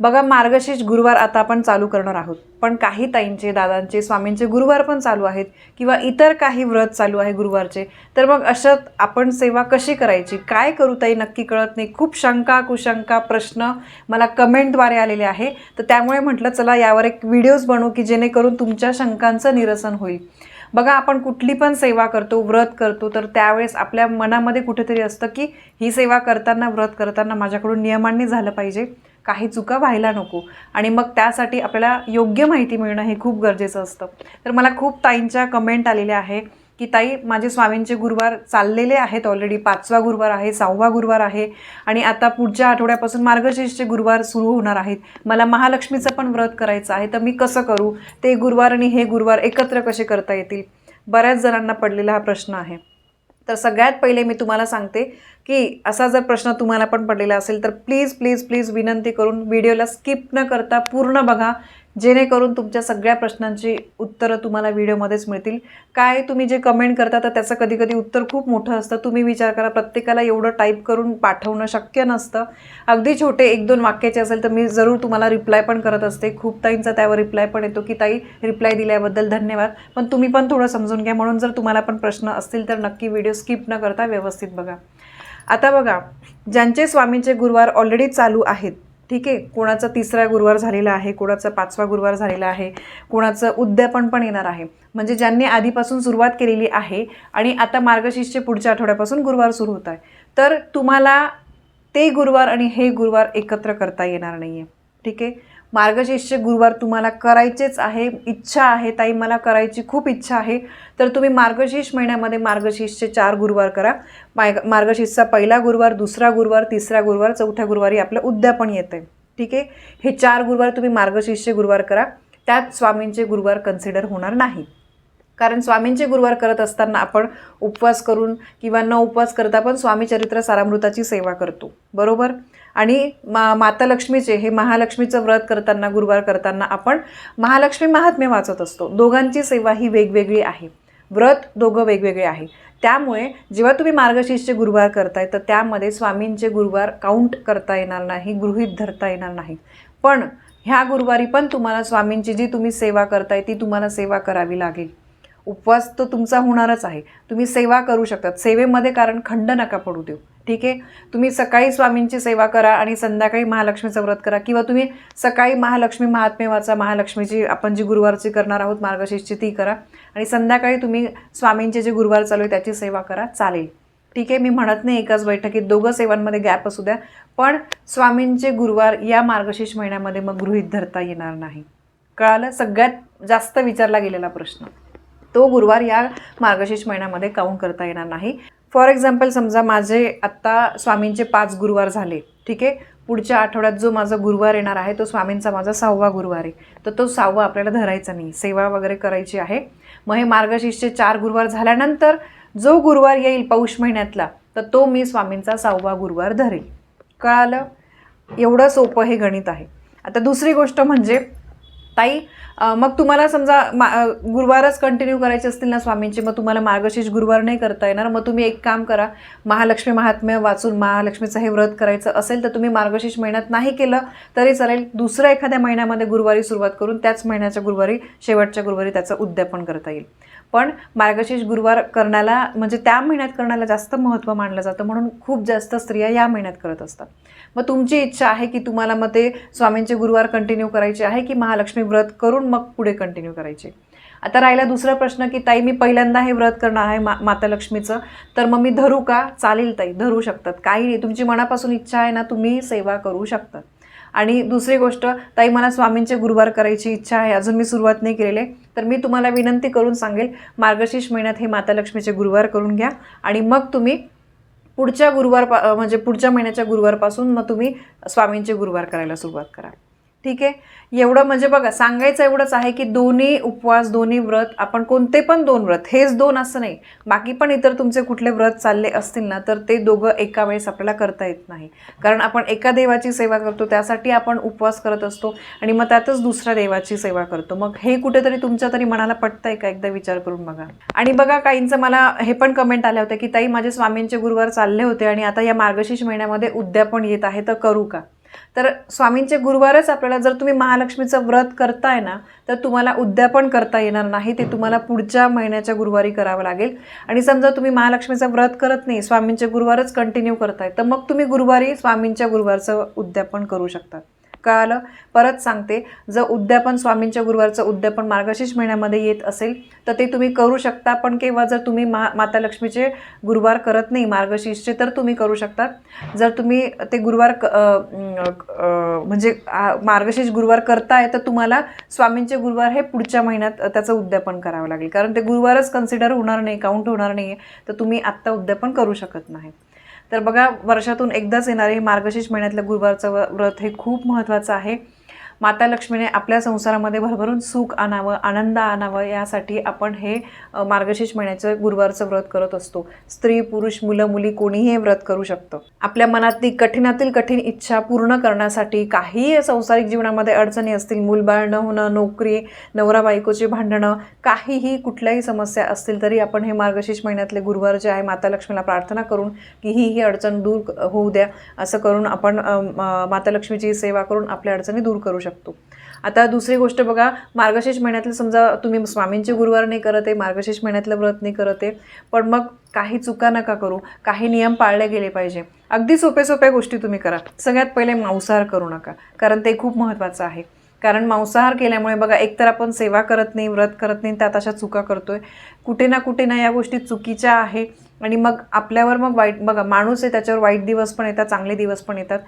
बघा मार्गशीर्ष गुरुवार आता आपण चालू करणार आहोत. पण काही ताईंचे दादांचे स्वामींचे गुरुवार पण चालू आहेत किंवा इतर काही व्रत चालू आहे गुरुवारचे. तर मग अशात आपण सेवा कशी करायची? काय करू ताई? नक्की कळत नाही. खूप शंका कुशंका प्रश्न मला कमेंटद्वारे आलेले आहे. तर त्यामुळे म्हटलं चला यावर एक व्हिडिओज बनवू की जेणेकरून तुमच्या शंकांचं निरसन होईल. बघा आपण कुठली पण सेवा करतो व्रत करतो तर त्यावेळेस आपल्या मनामध्ये कुठेतरी असतं की ही सेवा करताना व्रत करताना माझ्याकडून नियमांनी झालं पाहिजे. काही चुका व्हायला नको. आणि मग त्यासाठी आपल्याला योग्य माहिती मिळणं हे खूप गरजेचं असतं. तर मला खूप ताईंच्या कमेंट आलेल्या आहे की ताई माझे स्वामींचे गुरुवार चाललेले आहेत ऑलरेडी पाचवा गुरुवार आहे सहावा गुरुवार आहे. आणि आता पुढच्या आठवड्यापासून मार्गशीर्षचे गुरुवार सुरू होणार आहेत. मला महालक्ष्मीचं पण व्रत करायचं आहे तर मी कसं करू? ते गुरुवार आणि हे गुरुवार एकत्र कसे करता येतील? बऱ्याच जणांना पडलेला हा प्रश्न आहे. तर सगळ्यात पहिले मी तुम्हाला सांगते की असा जर प्रश्न तुम्हाला पण पडलेला असेल तर प्लीज प्लीज प्लीज विनंती करून व्हिडिओला स्किप न करता पूर्ण बघा. जेणेकरून तुमच्या सगळ्या प्रश्नांची उत्तरं तुम्हाला व्हिडिओमध्येच मिळतील. काय तुम्ही जे कमेंट करता तर त्याचं कधी कधी उत्तर खूप मोठं असतं. तुम्ही विचार करा प्रत्येकाला एवढं टाईप करून पाठवणं शक्य नसतं. अगदी छोटे एक दोन वाक्याचे असेल तर मी जरूर तुम्हाला रिप्लाय पण करत असते. खूप ताईंचा त्यावर रिप्लाय पण येतो की ताई रिप्लाय दिल्याबद्दल धन्यवाद. पण तुम्ही पण थोडं समजून घ्या. म्हणून जर तुम्हाला पण प्रश्न असतील तर नक्की व्हिडिओ स्किप न करता व्यवस्थित बघा. आता बघा ज्यांचे स्वामींचे गुरुवार ऑलरेडी चालू आहेत ठीक आहे कोणाचा तिसरा गुरुवार झालेला आहे कोणाचा पाचवा गुरुवार झालेला आहे कोणाचं उद्यापन पण येणार आहे. म्हणजे ज्यांनी आधीपासून सुरुवात केलेली आहे आणि आता मार्गशीर्षचे पुढच्या आठवड्यापासून गुरुवार सुरू होत आहे तर तुम्हाला ते गुरुवार आणि हे गुरुवार एकत्र करता येणार नाही आहे ठीक आहे? मार्गशीर्ष गुरुवार तुम्हाला करायचेच आहे इच्छा आहे ताई मला करायची खूप इच्छा आहे. तर तुम्ही मार्गशीर्ष महिन्यामध्ये मार्गशीर्षचे चार गुरुवार करा. मार्ग मार्गशीर्षचा पहिला गुरुवार दुसरा गुरुवार तिसरा गुरुवार चौथ्या गुरुवारी आपलं उद्यापन येतं आहे ठीक आहे? हे चार गुरुवार तुम्ही मार्गशीर्षचे गुरुवार करा. त्यात स्वामींचे गुरुवार कन्सिडर होणार नाही. कारण स्वामींचे गुरुवार करत असताना आपण उपवास करून किंवा न उपवास करता पण स्वामी चरित्र सारामृताची सेवा करतो. बरोबर? आणि मा माता लक्ष्मीचे हे महालक्ष्मीचं व्रत करताना गुरुवार करताना आपण महालक्ष्मी महात्म्य वाचत असतो. दोघांची सेवा ही वेगवेगळी आहे. व्रत दोघं वेगवेगळे आहे. त्यामुळे जेव्हा तुम्ही मार्गशीर्षचे गुरुवार करताय तर त्यामध्ये स्वामींचे गुरुवार काउंट करता येणार नाही गृहीत धरता येणार नाही. पण ह्या गुरुवारी पण तुम्हाला स्वामींची जी तुम्ही सेवा करताय ती तुम्हाला सेवा करावी लागेल. उपवास तर तुमचा होणारच आहे. तुम्ही सेवा करू शकतात. सेवेमध्ये कारण खंड नका पडू देऊ. ठीक आहे. तुम्ही सकाळी स्वामींची सेवा करा आणि संध्याकाळी महालक्ष्मीचं व्रत करा किंवा तुम्ही सकाळी महालक्ष्मी महात्मे वाचा महालक्ष्मीची आपण जी गुरुवारची करणार आहोत मार्गशीर्षची ती करा आणि संध्याकाळी तुम्ही स्वामींचे जे गुरुवार चालू आहे त्याची सेवा करा चालेल. ठीक आहे. मी म्हणत नाही एकाच बैठकीत दोघं सेवांमध्ये गॅप असू द्या पण स्वामींचे गुरुवार या मार्गशीर्ष महिन्यामध्ये मग गृहीत धरता येणार नाही. कळालं? सगळ्यात जास्त विचारला गेलेला प्रश्न. तो गुरुवार या मार्गशीर्ष महिन्यामध्ये काउंट करता येणार नाही? फॉर एक्झाम्पल समजा माझे आत्ता स्वामींचे पाच गुरुवार झाले ठीक आहे? पुढच्या आठवड्यात जो माझा गुरुवार येणार आहे तो स्वामींचा माझा सहावा गुरुवार आहे. तर तो सहावा आपल्याला धरायचा नाही. सेवा वगैरे करायची आहे. मग हे मार्गशीर्षचे चार गुरुवार झाल्यानंतर जो गुरुवार येईल पौष महिन्यातला तर तो मी स्वामींचा सहावा गुरुवार धरेल कळालं? एवढं सोपं हे गणित आहे. आता दुसरी गोष्ट म्हणजे ताई मग तुम्हाला समजा मा गुरुवारच कंटिन्यू करायचे असतील ना स्वामींचे मग तुम्हाला मार्गशीर्ष गुरुवार नाही करता येणार. मग तुम्ही एक काम करा महालक्ष्मी महात्म्य वाचून महालक्ष्मीचं हे व्रत करायचं असेल तर तुम्ही मार्गशीर्ष महिन्यात नाही केलं तरी चालेल. दुसऱ्या एखाद्या महिन्यामध्ये गुरुवारी सुरुवात करून त्याच महिन्याच्या गुरुवारी शेवटच्या गुरुवारी त्याचं उद्यापन करता येईल. पण मार्गशीर्ष गुरुवार करण्याला म्हणजे त्या महिन्यात करण्याला जास्त महत्त्व मानलं जातं. म्हणून खूप जास्त स्त्रिया या महिन्यात करत असतात. मग तुमची इच्छा आहे की तुम्हाला मग ते स्वामींचे गुरुवार कंटिन्यू करायचे आहे की महालक्ष्मी व्रत करून मग पुढे कंटिन्यू करायचे? आता राहिला दुसरा प्रश्न की ताई मी पहिल्यांदा हे व्रत करणार आहे मा माता लक्ष्मीचं. तर मग मी धरू का? चालेल ताई धरू शकतात. काही नाही तुमची मनापासून इच्छा आहे ना तुम्ही सेवा करू शकतात. आणि दुसरी गोष्ट ताई मला स्वामींचे गुरुवार करायची इच्छा आहे अजून मी सुरुवात नाही केलेली तर मी तुम्हाला विनंती करून सांगेल मार्गशीर्ष महिन्यात हे माता लक्ष्मीचे गुरुवार करून घ्या. आणि मग तुम्ही पुढच्या गुरुवार पा म्हणजे पुढच्या महिन्याच्या गुरुवारपासून मग तुम्ही स्वामींचे गुरुवार करायला सुरुवात करा. ठीक आहे? एवढं म्हणजे बघा सांगायचं एवढंच आहे की दोन्ही उपवास दोन्ही व्रत आपण कोणते पण दोन व्रत हेच दोन असं नाही. बाकी पण इतर तुमचे कुठले व्रत चालले असतील ना तर ते दोघं एका वेळेस आपल्याला करता येत नाही. कारण आपण एका देवाची सेवा करतो त्यासाठी आपण उपवास करत असतो आणि मग त्यातच दुसऱ्या देवाची सेवा करतो. मग हे कुठेतरी तुमच्या तरी मनाला पटतंय का? एकदा विचार करून बघा. आणि बघा काहींचं मला हे पण कमेंट आल्या होत्या की ताई माझे स्वामींचे गुरुवार चालले होते आणि आता या मार्गशीर्ष महिन्यामध्ये उद्यापन येत आहे तर करू का? तर स्वामींचे गुरुवारच आपल्याला जर तुम्ही महालक्ष्मीचं व्रत करताय ना तर तुम्हाला उद्यापन करता येणार नाही. ते तुम्हाला पुढच्या महिन्याच्या गुरुवारी करावं लागेल. आणि समजा तुम्ही महालक्ष्मीचं व्रत करत नाही स्वामींचे गुरुवारच कंटिन्यू करताय तर मग तुम्ही गुरुवारी स्वामींच्या गुरुवारचं उद्यापन करू शकतात कळालं परत सांगते जर उद्यापन स्वामींच्या गुरुवारचं उद्यापन मार्गशीर्ष महिन्यामध्ये येत असेल तर ते तुम्ही करू शकता. पण केव्हा जर तुम्ही मा माता लक्ष्मीचे गुरुवार करत नाही मार्गशीर्षचे तर तुम्ही करू शकता. जर तुम्ही ते गुरुवार क- म्हणजे मार्गशीर्ष गुरुवार करताय तर तुम्हाला स्वामींचे गुरुवार हे पुढच्या महिन्यात त्याचं उद्यापन करावं लागेल. कारण ते गुरुवारच कन्सिडर होणार नाही काउंट होणार नाही आहे तर तुम्ही आत्ता उद्यापन करू शकत नाही. तर बघा वर्षातून एकदाच येणारे मार्गशीर्ष महिन्यातलं गुरुवारचं व- व्रत हे खूप महत्त्वाचं आहे. माता लक्ष्मीने आपल्या संसारामध्ये भरभरून सुख आणावं आनंद आणावं यासाठी आपण हे मार्गशीर्ष महिन्याचं गुरुवारचं व्रत करत असतो. स्त्री पुरुष मुलं मुली कोणीही हे व्रत करू शकतं. आपल्या मनातली कठीणातील कठीण इच्छा पूर्ण करण्यासाठी काही संसारिक जीवनामध्ये अडचणी असतील मूलबाळ न होणं नोकरी नवरा बायकोची भांडणं काहीही कुठल्याही समस्या असतील तरी आपण हे मार्गशीर्ष महिन्यातले गुरुवार जे आहे माता लक्ष्मीला प्रार्थना करून की ही ही अडचण दूर होऊ द्या. असं करून आपण माता लक्ष्मीची सेवा करून आपल्या अडचणी दूर करू शकतो आता दुसरी गोष्ट बघा मार्गशीर्ष महिन्यातलं समजा तुम्ही स्वामींचे गुरुवार नाही करत आहे मार्गशीर्ष महिन्यातलं व्रत नाही करत आहे पण मग काही चुका नका करू काही नियम पाळले गेले पाहिजे. अगदी सोप्या सोप्या गोष्टी तुम्ही करा. सगळ्यात पहिले मांसाहार करू नका कारण ते खूप महत्त्वाचं आहे. कारण मांसाहार केल्यामुळे बघा एकतर आपण सेवा करत नाही व्रत करत नाही त्यात अशा चुका करतोय. कुठे ना कुठे ना या गोष्टी चुकीच्या आहे आणि मग आपल्यावर मग वाईट बघा माणूस आहे त्याच्यावर वाईट दिवस पण येतात चांगले दिवस पण येतात.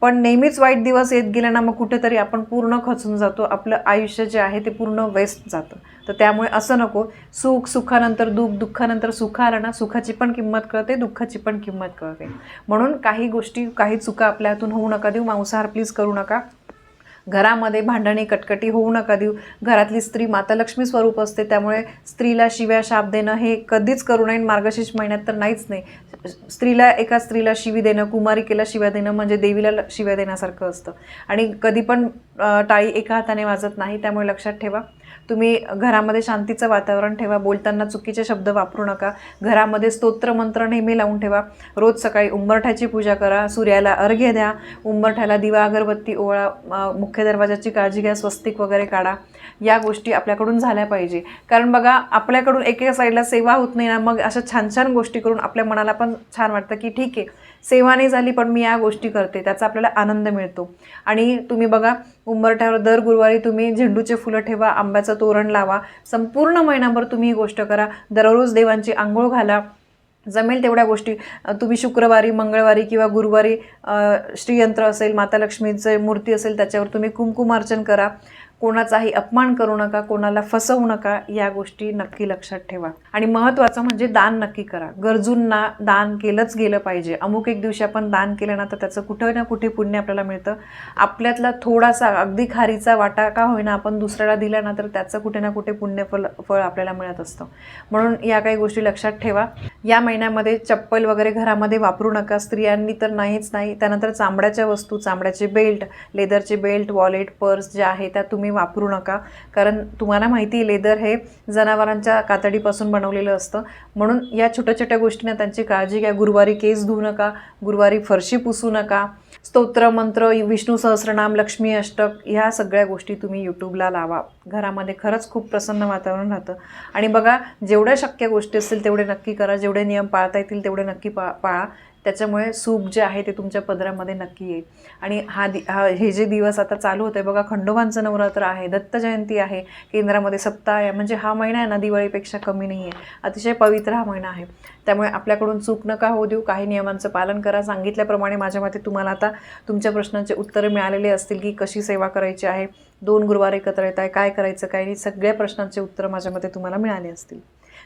पण नेहमीच वाईट दिवस येत गेले ना मग कुठेतरी आपण पूर्ण खचून जातो. आपलं आयुष्य जे आहे ते पूर्ण वेस्ट जातं. तर त्यामुळे असं नको. सुख सुखानंतर दुःख दुःखानंतर सुख आलं ना सुखाची पण किंमत कळते दुःखाची पण किंमत कळते. म्हणून काही गोष्टी काही चुका आपल्या हातून होऊ नका देऊ. मांसाहार प्लीज करू नका. घरामध्ये भांडणी कटकटी होऊ नका देऊ. घरातली स्त्री माता लक्ष्मी स्वरूप असते त्यामुळे स्त्रीला शिव्या शाप देणं हे कधीच करू नये मार्गशीर्ष महिन्यात तर नाहीच नाही. स्त्रीला एका स्त्रीला शिवी देणं कुमारिकेला शिव्या देणं म्हणजे देवीला शिव्या देण्यासारखं असतं. आणि कधी पण टाळी एका हाताने वाजत नाही त्यामुळे लक्षात ठेवा. तुम्ही घरामध्ये शांतीचं वातावरण ठेवा बोलताना चुकीचे शब्द वापरू नका. घरामध्ये स्तोत्र मंत्र नेहमी लावून ठेवा. रोज सकाळी उंबरठ्याची पूजा करा सूर्याला अर्घ्य द्या. उंबरठ्याला दिवा अगरबत्ती ओळा मुख्य दरवाजाची काळजी घ्या स्वस्तिक वगैरे काढा. या गोष्टी आपल्याकडून झाल्या पाहिजे. कारण बघा आपल्याकडून एकेका साईडला सेवा होत नाही ना मग अशा छान छान गोष्टी करून आपल्या मनाला पण छान वाटतं की ठीक आहे सेवा नाही झाली पण मी या गोष्टी करते. त्याचा आपल्याला आनंद मिळतो. आणि तुम्ही बघा उंबरठ्यावर दर गुरुवारी तुम्ही झेंडूचे फुलं ठेवा आंब्याचं तोरण लावा संपूर्ण महिनाभर तुम्ही ही गोष्ट करा. दररोज देवांची आंघोळ घाला. जमेल तेवढ्या गोष्टी. तुम्ही शुक्रवारी मंगळवारी किंवा गुरुवारी श्रीयंत्र असेल माता लक्ष्मीचे मूर्ती असेल त्याच्यावर तुम्ही कुंकुमार्चन करा. कोणाचाही अपमान करू नका कोणाला फसवू नका या गोष्टी नक्की लक्षात ठेवा. आणि महत्त्वाचं म्हणजे दान नक्की करा. गरजूंना दान केलंच गेलं पाहिजे. अमुक एक दिवशी आपण दान केलं ना तर त्याचं कुठे ना कुठे पुण्य आपल्याला मिळतं. आपल्यातला थोडासा अगदी खारीचा वाटा का होईना आपण दुसऱ्याला दिला ना तर त्याचं कुठे ना कुठे पुण्यफल फळ आपल्याला मिळत असतं. म्हणून या काही गोष्टी लक्षात ठेवा. या महिन्यामध्ये चप्पल वगैरे घरामध्ये वापरू नका. स्त्रियांनी तर नाहीच नाही. त्यानंतर चांबड्याच्या वस्तू चांबड्याचे बेल्ट लेदरचे बेल्ट वॉलेट पर्स ज्या आहे त्या तुम्ही तुम्ही वापरू नका. कारण तुम्हाला माहिती आहे लेदर हे जनावरांच्या कातडीपासून बनवलेलं असतं. म्हणून या छोट्या छोट्या गोष्टींना त्यांची काळजी घ्या. गुरुवारी केस धुवू नका. गुरुवारी फरशी पुसू नका. स्तोत्र मंत्र विष्णू सहस्रनाम लक्ष्मी अष्टक ह्या सगळ्या गोष्टी तुम्ही यूट्यूबला लावा. घरामध्ये खरंच खूप प्रसन्न वातावरण राहतं. आणि बघा जेवढ्या शक्य गोष्टी असतील तेवढे नक्की करा. जेवढे नियम पाळता येतील तेवढे नक्की पा पाळा. त्याच्यामुळे सूप जे आहे ते तुमच्या पदरामध्ये नक्की येईल. आणि हा दि हा हे जे दिवस आता चालू होते बघा खंडोबांचं नवरात्र आहे दत्त जयंती आहे केंद्रामध्ये सप्ताह आहे म्हणजे हा महिना आहे ना दिवाळीपेक्षा कमी नाही आहे अतिशय पवित्र हा महिना आहे. त्यामुळे आपल्याकडून चूक नका होऊ देऊ काही नियमांचं पालन करा. सांगितल्याप्रमाणे माझ्या मते तुम्हाला आता तुमच्या प्रश्नांचे उत्तरं मिळालेले असतील की कशी सेवा करायची आहे दोन गुरुवार एकत्र येत आहे काय करायचं काय नाही सगळ्या प्रश्नांचे उत्तरं माझ्या मते तुम्हाला मिळाले असतील.